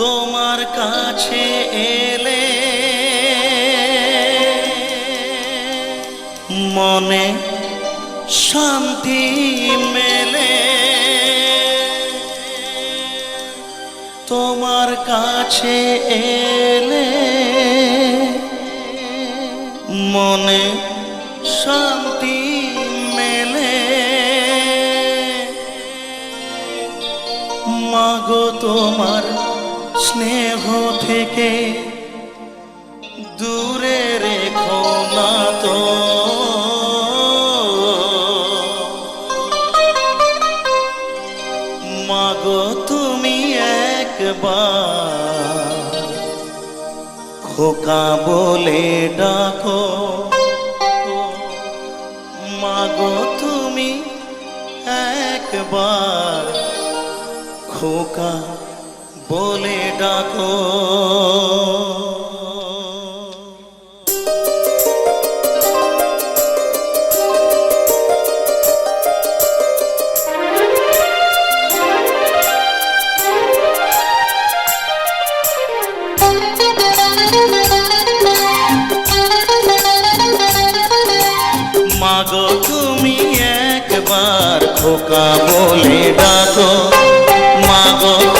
তোমার কাছে এলে মনে শান্তি মেলে। তোমার কাছে এলে মনে শান্তি মেলে। মাগো তোমার স্নেহ থেকে দূরে রেখো না তো। মাগো, তুমি একবার খোকা বলে ডাকো। মাগো, তুমি একবার খোকা বলে ডাকো। তুমি একবার বলে ডাকো। মাগো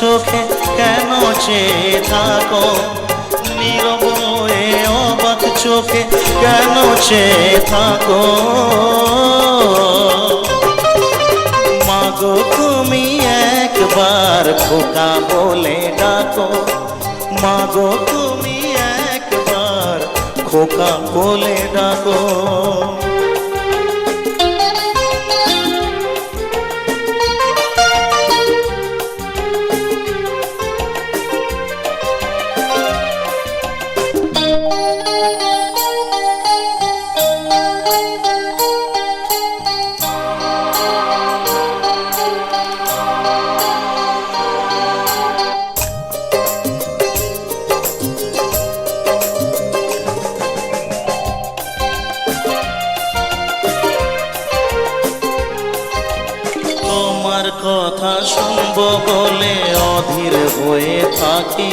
চোখে কেন চেয়ে থাকো? নীরব অবাক চোখে কেন চেয়ে থাকো? মাগো, তুমি একবার খোকা বলে ডাকো। মাগো, তুমি একবার খোকা বলে ডাকো। কথা শুনব বলে অধীর হয়ে থাকি।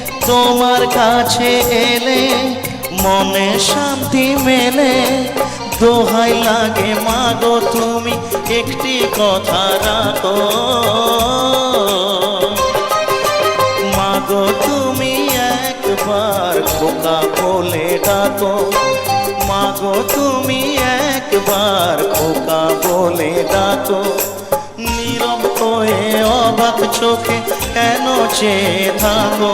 তোমার কাছে এলে মনে শান্তি মেলে। দোহাই লাগে মাগো, তুমি একটি কথা রাখো। মাগো, তুমি একবার খোকা বলে ডাকো। মাগো, তুমি একবার খোকা বলে ডাকো। নীরব হয়ে অবাক চোখে কেন চেয়ে থাকো?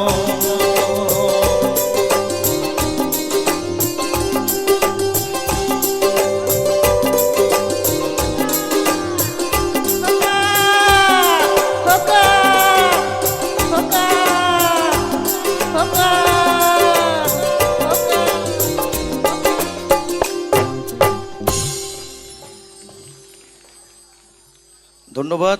ধন্যবাদ।